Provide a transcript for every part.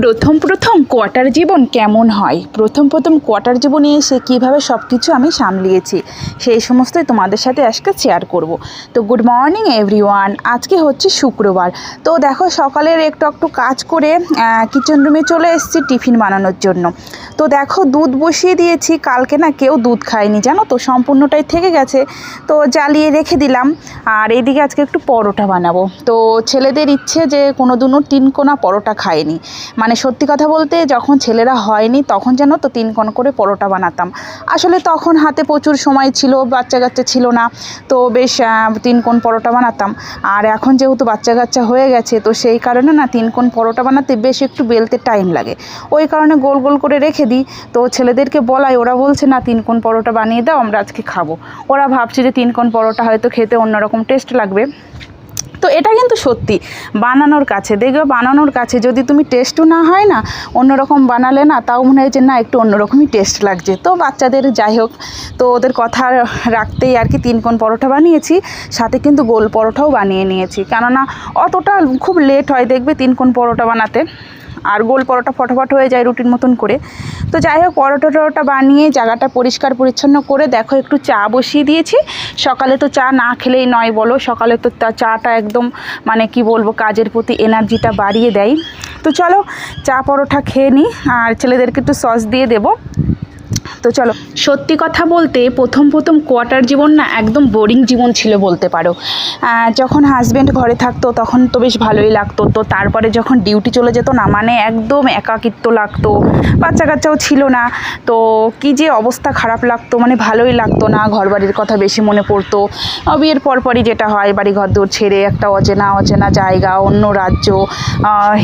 প্রথম প্রথম কোয়ার্টার জীবন কেমন হয়? প্রথম প্রথম কোয়ার্টার জীবনে এসে কীভাবে সব কিছু আমি সামলিয়েছি, সেই সমস্তই তোমাদের সাথে আজকে শেয়ার করব। তো গুড মর্নিং এভরিওয়ান আজকে হচ্ছে শুক্রবার। তো দেখো, সকালের একটু একটু কাজ করে কিচেন রুমে চলে এসেছি টিফিন বানানোর জন্য। তো দেখো, দুধ বসিয়ে দিয়েছি। কালকে না কেউ দুধ খায়নি, জানো তো? সম্পূর্ণটাই থেকে গেছে। তো জ্বালিয়ে রেখে দিলাম। আর এদিকে আজকে একটু পরোটা বানাবো। তো ছেলেদের ইচ্ছে যে কোনো দিনও তিন কোনা পরোটা খায়নি। মানে সত্যি কথা বলতে যখন ছেলেরা হয়নি তখন যেন তো তিন কোণ করে পরোটা বানাতাম। আসলে তখন হাতে প্রচুর সময় ছিল বাচ্চা কাচ্চা ছিল না, তো বেশ তিন কোণ পরোটা বানাতাম। আর এখন যেহেতু বাচ্চা কাচ্চা হয়ে গেছে, তো সেই কারণে না তিন কোণ পরোটা বানাতে বেশ একটু বেলতে টাইম লাগে। ওই কারণে গোল গোল করে রেখে দিই। তো ছেলেদেরকে বলাই, ওরা বলছে, না, তিন কোণ পরোটা বানিয়ে দাও, আমরা আজকে খাব। ওরা ভাবছে যে তিন কোণ পরোটা হয়তো খেতে অন্যরকম টেস্ট লাগবে। তো এটা কিন্তু সত্যি। বানানোর কাছে, দেখবে বানানোর কাছে যদি তুমি টেস্টও না হয় না, অন্যরকম বানালে না, তাও মনে হয় যে না, একটু অন্যরকমই টেস্ট লাগছে। তো বাচ্চাদের যাই হোক, তো ওদের কথা রাখতেই আর কি তিন কোণ পরোটা বানিয়েছি, সাথে কিন্তু গোল পরোটাও বানিয়ে নিয়েছি। কেননা অতটা খুব লেট হয়, দেখবে তিন কোণ পরোটা বানাতে। আর গোল পরোটা ফটোফট হয়ে যায় রুটির মতন করে। তো যাই হোক, পরোটা টরোটা বানিয়ে জায়গাটা পরিষ্কার পরিচ্ছন্ন করে দেখো একটু চা বসিয়ে দিয়েছি। সকালে তো চা না খেলেই নয় বলো, সকালে তো তা চাটা একদম মানে কি বলব, কাজের প্রতি এনার্জিটা বাড়িয়ে দেয়। তো চলো চা পরোটা খেয়ে নিই, আর ছেলেদেরকে একটু সস দিয়ে দেবো। তো চলো, সত্যি কথা বলতে প্রথম প্রথম কোয়ার্টার জীবন না একদম বোরিং জীবন ছিল বলতে পারো। যখন হাজব্যান্ড ঘরে থাকতো তখন তো বেশ ভালোই লাগতো। তো তারপরে যখন ডিউটি চলে যেত না মানে একদম একাকিত্ব লাগতো। বাচ্চা কাচ্চাও ছিল না। তো কি যে অবস্থা খারাপ লাগতো মানে ভালোই লাগতো না। ঘর বাড়ির কথা বেশি মনে পড়তো। বিয়ের পরপরই যেটা হয় বাড়ি ঘর দৌড় ছেড়ে একটা অচেনা অচেনা জায়গা, অন্য রাজ্য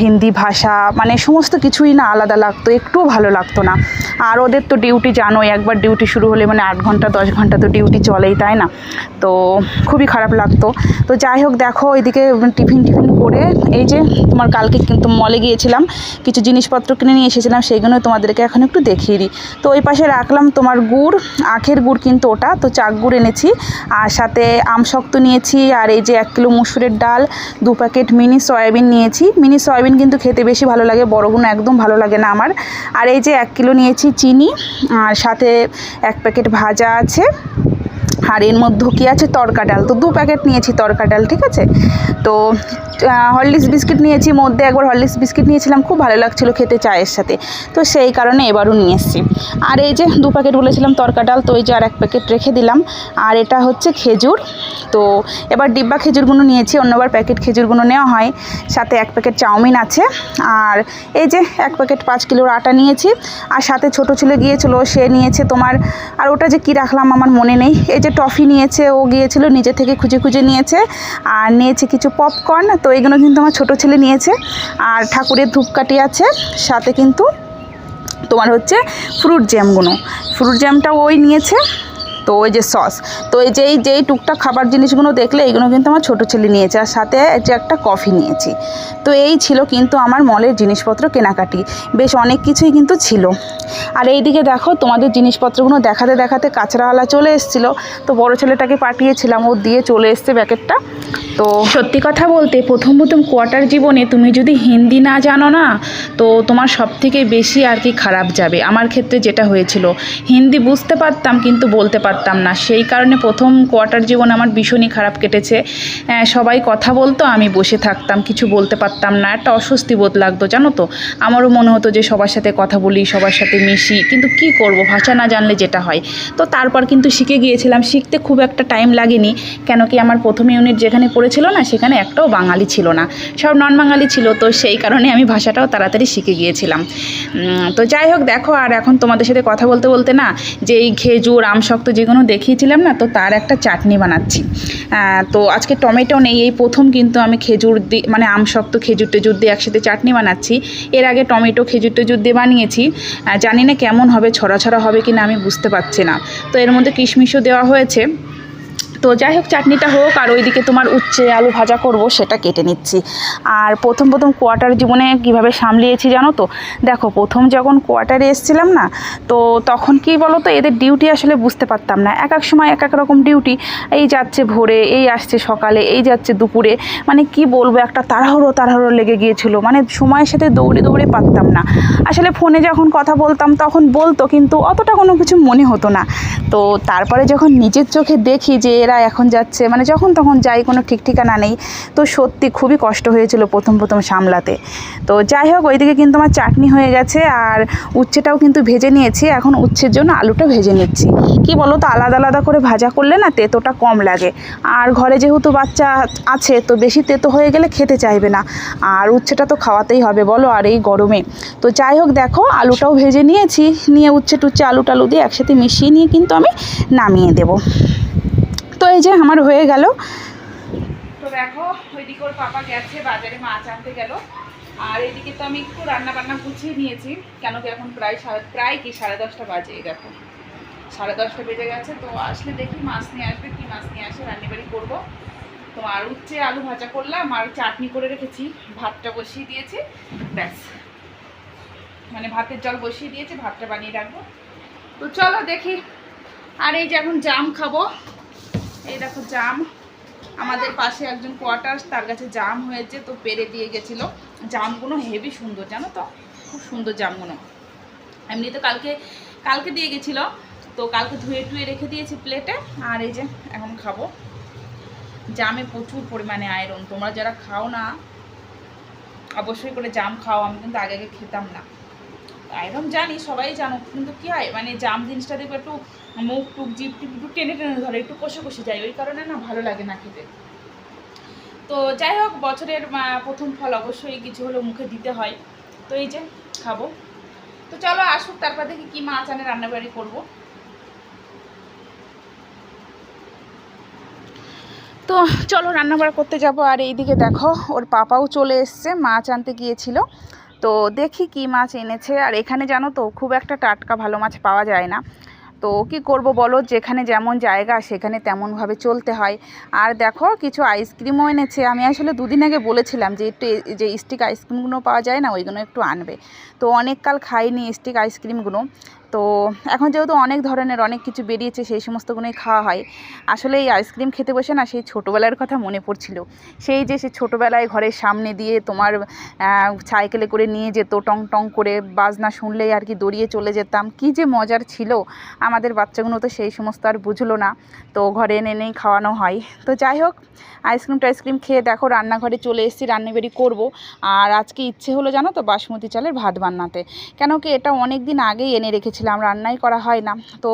হিন্দি ভাষা মানে সমস্ত কিছুই না আলাদা লাগতো। একটুও ভালো লাগতো না। আর ওদের তো ডিউটি জানোই, একবার ডিউটি শুরু হলে মানে আট ঘণ্টা, দশ ঘণ্টা তো ডিউটি চলেই, তাই না? তো খুবই খারাপ লাগতো। তো যাই হোক, দেখো ওইদিকে টিফিন টিফিন করে এই যে তোমার কালকে কিন্তু মলে গিয়েছিলাম, কিছু জিনিসপত্র কিনে নিয়ে এসেছিলাম, সেইগুলো তোমাদেরকে এখন একটু দেখিয়ে দিই। তো ওই পাশে রাখলাম তোমার গুড়, আখের গুড় কিন্তু ওটা, তো চাক গুড় এনেছি, আর সাথে আম শক্ত নিয়েছি, আর এই যে এক কিলো মুসুরের ডাল, দু প্যাকেট মিনি সয়াবিন নিয়েছি। মিনি সয়াবিন কিন্তু খেতে বেশি ভালো লাগে বড়গুলো একদম ভালো লাগে না আমার। আর এই যে এক কিলো নিয়েছি চিনি আর সাথে এক প্যাকেট ভাজা আছে আর এর মধ্যে কী আছে? তরকা ডাল। তো দু প্যাকেট নিয়েছি তরকা ডাল, ঠিক আছে? তো হরলিক্স বিস্কিট নিয়েছি, মধ্যে একবার হরলিক্স বিস্কিট নিয়েছিলাম, খুব ভালো লাগছিল খেতে চায়ের সাথে। তো সেই কারণে এবারও নিয়ে এসেছি। আর এই যে দু প্যাকেট বলেছিলাম, তরকা ডাল, তো এই যে আর এক প্যাকেট রেখে দিলাম। আর এটা হচ্ছে খেজুর। তো এবার ডিব্বা খেজুরগুলো নিয়েছি অন্যবার প্যাকেট খেজুরগুলো নেওয়া হয়। সাথে এক প্যাকেট চাউমিন আছে। আর এই যে এক প্যাকেট পাঁচ কিলোর আটা নিয়েছি। আর সাথে ছোটো ছেলে গিয়েছিল, সে নিয়েছে তোমার, আর ওটা যে কী রাখলাম আমার মনে নেই। এই যে টফি নিয়েছে, ও গিয়েছিল, নিজে থেকে খুঁজে খুঁজে নিয়েছে। আর নিয়েছে কিছু পপকর্ন তো এগুলো কিন্তু আমার ছোটো ছেলে নিয়েছে। আর ঠাকুরের ধূপকাঠি আছে, সাথে কিন্তু তোমার হচ্ছে ফ্রুট জ্যামগুলো ফ্রুট জ্যামটা ওই নিয়েছে, তো ওই যে সস তো এই যেই যেই টুকটাক খাবার জিনিসগুলো দেখলে, এগুলো কিন্তু আমার ছোটো ছেলে নিয়েছে। আর সাথে যে একটা কফি নিয়েছি। তো এই ছিল কিন্তু আমার মলের জিনিসপত্র কেনাকাটি। বেশ অনেক কিছুই কিন্তু ছিল। আর এইদিকে দেখো, তোমাদের জিনিসপত্রগুলো দেখাতে দেখাতে কাঁচরাওয়ালা চলে এসেছিল। তো বড় ছেলেটাকে পাঠিয়েছিলাম, ও দিয়ে চলে এসছে প্যাকেটটা তো সত্যি কথা বলতে প্রথম প্রথম কোয়ার্টার জীবনে তুমি যদি হিন্দি না জানো না, তো তোমার সব থেকে বেশি আর কি খারাপ যাবে। আমার ক্ষেত্রে যেটা হয়েছিল, হিন্দি বুঝতে পারতাম কিন্তু বলতে পারতাম না। সেই কারণে প্রথম কোয়ার্টার জীবন আমার ভীষণই খারাপ কেটেছে। সবাই কথা বলতো, আমি বসে থাকতাম, কিছু বলতে পারতাম না। একটা অস্বস্তি বোধ লাগতো, জানো তো? আমারও মনে হতো যে সবার সাথে কথা বলি, সবার সাথে মিশি, কিন্তু কি করব? ভাষা না জানলে যেটা হয়। তো তারপর কিন্তু শিখে গিয়েছিলাম। শিখতে খুব একটা টাইম লাগেনি। কেন কি আমার প্রথম ইউনিট যেখানে পড়েছিল না, সেখানে একটাও বাঙালি ছিল না। সব নন বাঙালি ছিল, তো সেই কারণে আমি ভাষাটাও তাড়াতাড়ি শিখে গিয়েছিলাম। তো যাই হোক, দেখো, আর এখন তোমাদের সাথে কথা বলতে বলতে না, যে এই খেজুর, আম শক্ত যেগুলো দেখিয়েছিলাম না, তো তার একটা চাটনি বানাচ্ছি। তো আজকে টমেটো নেই, এই প্রথম কিন্তু আমি খেজুর দিয়ে মানে আম শক্ত খেজুর টেজুর দিয়ে একসাথে চাটনি বানাচ্ছি। এর আগে টমেটো খেজুর টেজুর দিয়ে বানিয়েছি। জানি না কেমন হবে ছড়া ছড়া হবে কি না আমি বুঝতে পারছি না। তো এর মধ্যে কিশমিশও দেওয়া হয়েছে। তো যাই হোক, চাটনিটা হোক আর ওইদিকে তোমার উচ্ছে, আলু ভাজা করব, সেটা কেটে নিচ্ছি। আর প্রথম প্রথম কোয়ার্টার জীবনে কীভাবে সামলিয়েছি জানো তো? দেখো, প্রথম যখন কোয়ার্টারে এসেছিলাম না, তো তখন কি বলো তো এদের ডিউটি আসলে বুঝতে পারতাম না। এক এক সময় এক এক রকম ডিউটি, এই যাচ্ছে ভোরে, এই আসছে সকালে, এই যাচ্ছে দুপুরে মানে কি বলব, একটা তাড়াহুড়ো তাড়াহুড়ো লেগে গিয়েছিল। মানে সময়ের সাথে দৌড়ে দৌড়ে পারতাম না। আসলে ফোনে যখন কথা বলতাম, তখন বলতো, কিন্তু অতটা কোনো কিছু মনে হতো না। তো তারপরে যখন নিজের চোখে দেখি যে এরা এখন যাচ্ছে মানে যখন তখন যাই, কোনো ঠিক ঠিকানা নেই। তো সত্যি খুবই কষ্ট হয়েছিল প্রথম প্রথম সামলাতে। তো যাই হোক, ওইদিকে কিন্তু আমার চাটনি হয়ে গেছে আর উচ্ছেটাও কিন্তু ভেজে নিয়েছি। এখন উচ্ছের জন্য আলুটা ভেজে নিচ্ছি। কি বলো তো আলাদা আলাদা করে ভাজা করলে না তেতোটা কম লাগে। আর ঘরে যেহেতু বাচ্চা আছে, তো বেশি তেতো হয়ে গেলে খেতে চাইবে না। আর উচ্ছেটা তো খাওয়াতেই হবে, বলো আর এই গরমে। তো যাই হোক, দেখো, আলুটাও ভেজে নিয়েছি। নিয়ে উচ্ছে টুচ্ছে আলু টালু দিয়ে একসাথে মিশিয়ে নিয়ে কিন্তু আমি নামিয়ে দেবো। তো এই যে আমার হয়ে গেল। তো দেখো, ওইদিকে ওর পাপা গেছে, বাজারে মাছ আনতে গেল। আর এদিকে তো আমি একটু রান্না বান্না গুছিয়ে নিয়েছি কেন কি এখন প্রায় সাড়ে প্রায় কি সাড়ে দশটা বাজে দেখো। সাড়ে দশটা বেজে গেছে, তো আসলে দেখি মাছ নিয়ে আসবে, কি মাছ নিয়ে আসে, রান্নাবাড়ি করব। তো আর উচ্ছে আলু ভাজা করলাম, আর চাটনি করে রেখেছি, ভাতটা বসিয়ে দিয়েছি, ব্যাস। মানে ভাতের জল বসিয়ে দিয়েছি, ভাতটা বানিয়ে রাখব। তো চলো দেখি, আর এই যে এখন জাম খাব। এই দেখো জাম। আমাদের পাশে একজন কোয়ার্টার্স তার কাছে জাম হয়েছে, তো পেরে দিয়ে গেছিল। জামগুলো হেভি সুন্দর, জানো তো? খুব সুন্দর জামগুলো। এমনি তো কালকে কালকে দিয়ে গেছিল। তো কালকে ধুয়ে টুয়ে রেখে দিয়েছি প্লেটে আর এই যে, এখন খাব। জামে প্রচুর পরিমাণে আয়রন তোমরা যারা খাও না, অবশ্যই করে জাম খাও। আমি কিন্তু আগে আগে খেতাম না। আয়রন জানি, সবাই জানো কিন্তু কী হয় মানে জাম জিনিসটা দেখবে একটু মুখ টুক জিপ টিপ একটু টেনে টেনে ধরে, একটু কষে কষে যায় ওই কারণে না ভালো লাগে না খেতে। তো যাই হোক, বছরের প্রথম ফল অবশ্যই কিছু হলেও মুখে দিতে হয়। তো এই যে, খাব। তো চলো আসুক, তারপর দেখি কী মাছ আনে, রান্নাবাড়ি করব। তো চলো রান্নাবাড়া করতে যাব, আর এইদিকে দেখো, ওর পাপাও চলে এসছে, মাছ আনতে গিয়েছিল। তো দেখি কি মাছ এনেছে। আর এখানে জানো তো, খুব একটা টাটকা ভালো মাছ পাওয়া যায় না। তো কি করব বলো, যেখানে যেমন জায়গা সেখানে তেমনভাবে চলতে হয়। আর দেখো, কিছু আইসক্রিমও এনেছে। আমি আসলে দুদিন আগে বলেছিলাম যে একটু যে স্টিক আইসক্রিমগুলো পাওয়া যায় না, ওইগুলো একটু আনবে। তো অনেককাল খাইনি স্টিক আইসক্রিমগুলো। তো এখন যেহেতু অনেক ধরনের অনেক কিছু বেরিয়েছে, সেই সমস্তগুলোই খাওয়া হয়। আসলে এই আইসক্রিম খেতে বসে না সেই ছোটোবেলার কথা মনে পড়ছিল। সেই যে সে ছোটোবেলায় ঘরের সামনে দিয়ে তোমার সাইকেলে করে নিয়ে যেত, টং টং করে বাজনা শুনলেই আর কি দড়িয়ে চলে যেতাম। কি যে মজার ছিল। আমাদের বাচ্চাগুলো তো সেই সমস্ত আর বুঝলো না। তো ঘরে এনে এনেই খাওয়ানো হয়। তো যাই হোক, আইসক্রিম টাইসক্রিম খেয়ে দেখো রান্নাঘরে চলে এসেছি, রান্নাবাড়ি করব। আর আজকে ইচ্ছে হলো জানো তো, বাসমতি চালের ভাত বান্নাতে কেন কি এটা অনেক দিন আগেই এনে রেখেছিলাম রান্নাই করা হয় না। তো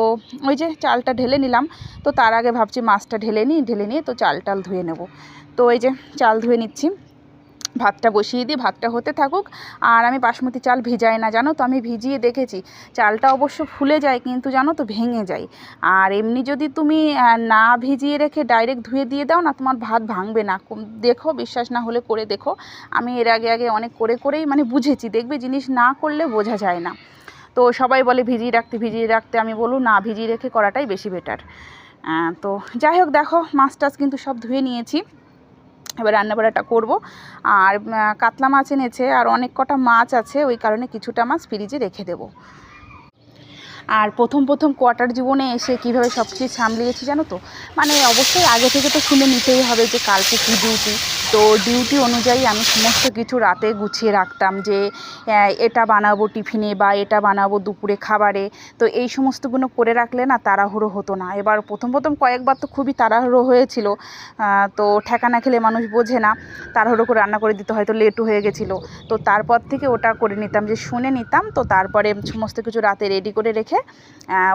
ওই যে চালটা ঢেলে নিলাম, তো তার আগে ভাবছি মাছটা ঢেলে নিই, ঢেলে নিয়ে তো চাল টাল ধুয়ে নেব। তো এই যে চাল ধুয়ে নিচ্ছি। ভাতটা বসিয়ে দিই, ভাতটা হতে থাকুক। আর আমি বাসমতি চাল ভিজাই না, জানো তো? আমি ভিজিয়ে দেখেছি, চালটা অবশ্য ফুলে যায়, কিন্তু জানো তো ভেঙে যায়। আর এমনি যদি তুমি না ভিজিয়ে রেখে ডাইরেক্ট ধুয়ে দিয়ে দাও না, তোমার ভাত ভাঙবে না। দেখো, বিশ্বাস না হলে করে দেখো। আমি এর আগে আগে অনেক করে, করেই মানে বুঝেছি, দেখবে জিনিস না করলে বোঝা যায় না। তো সবাই বলে ভিজিয়ে রাখতে ভিজিয়ে রাখতে আমি বলুন না, ভিজিয়ে রেখে করাটাই বেশি বেটার তো যাই হোক, দেখো মাছ টাছ কিন্তু সব ধুয়ে নিয়েছি। এবার রান্নাবাড়াটা করব। আর কাতলা মাছ এনেছে, আর অনেক কটা মাছ আছে, ওই কারণে কিছুটা মাছ ফ্রিজে রেখে দেবো। আর প্রথম প্রথম কোয়ার্টার জীবনে এসে কীভাবে সব কিছু সামলিয়েছি জানো তো? মানে অবশ্যই আগে থেকে তো শুনে নিতেই হবে যে কালকে কী ডিউটি তো ডিউটি অনুযায়ী আমি সমস্ত কিছু রাতে গুছিয়ে রাখতাম যে এটা বানাবো টিফিনে বা এটা বানাবো দুপুরে খাবারে। তো এই সমস্তগুলো করে রাখলে না তাড়াহুড়ো হতো না। এবার প্রথম প্রথম কয়েকবার তো খুবই তাড়াহুড়ো হয়েছিল। তো ঠেকা না খেলে মানুষ বোঝে না, তাড়াহুড়ো করে রান্না করে দিতে হয়তো লেটও হয়ে গেছিল। তো তারপর থেকে ওটা করে নিতাম যে, শুনে নিতাম। তো তারপরে সমস্ত কিছু রাতে রেডি করে রেখে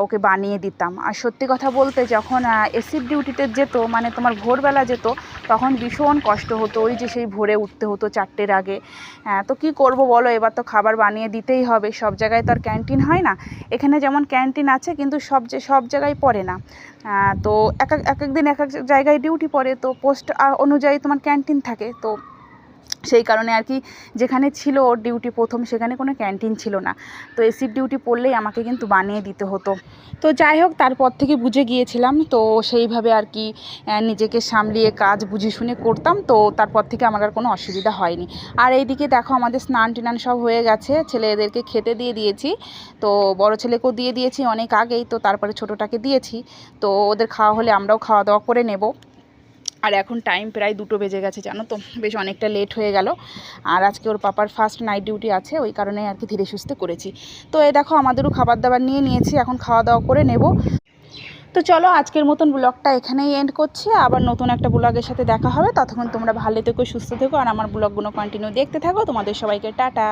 ওকে বানিয়ে দিতাম। আর সত্যি কথা বলতে যখন এসিড ডিউটিতে যেত মানে তোমার ভোরবেলা যেত, তখন ভীষণ কষ্ট হতো। ওই যে সেই ভোরে উঠতে হতো চারটের আগে। হ্যাঁ, তো কি করব বলো? এবার তো খাবার বানিয়ে দিতেই হবে। সব জায়গায় তো আর ক্যান্টিন হয় না। এখানে যেমন ক্যান্টিন আছে কিন্তু সব যে সব জায়গায় পড়ে না। তো এক এক দিন এক এক জায়গায় ডিউটি পড়ে। তো পোস্ট অনুযায়ী তোমার ক্যান্টিন থাকে। তো সেই কারণে আর কি যেখানে ছিল ওর ডিউটি প্রথম, সেখানে কোনো ক্যান্টিন ছিল না। তো এসির ডিউটি পড়লেই আমাকে কিন্তু বানিয়ে দিতে হতো। তো যাই হোক, তারপর থেকে বুঝে গিয়েছিলাম। তো সেইভাবে আর কি নিজেকে সামলিয়ে কাজ বুঝে শুনে করতাম। তো তারপর থেকে আমার আর কোনো অসুবিধা হয়নি। আর এইদিকে দেখো, আমাদের স্নান টিনান সব হয়ে গেছে। ছেলেদেরকে খেতে দিয়ে দিয়েছি। তো বড় ছেলেকেও দিয়ে দিয়েছি অনেক আগেই। তো তারপরে ছোটোটাকে দিয়েছি। তো ওদের খাওয়া হলে আমরাও খাওয়া দাওয়া করে নেব। আর এখন টাইম প্রায় দুটো বেজে গেছে, জানো তো? বেশ অনেকটা লেট হয়ে গেল। আর আজকে ওর পাপার ফার্স্ট নাইট ডিউটি আছে, ওই কারণে আর কি ধীরে সুস্থে করেছি। তো এই দেখো, আমাদেরও খাবার দাবার নিয়ে নিয়েছি, এখন খাওয়া দাওয়া করে নেব। তো চলো, আজকের মতন ব্লগটা এখানেই এন্ড করছি। আবার নতুন একটা ব্লগের সাথে দেখা হবে। ততক্ষণ তোমরা ভালো থেকো, সুস্থ থেকো, আর আমার ব্লগগুলো কন্টিনিউ দেখতে থাকো। তোমাদের সবাইকে টাটা!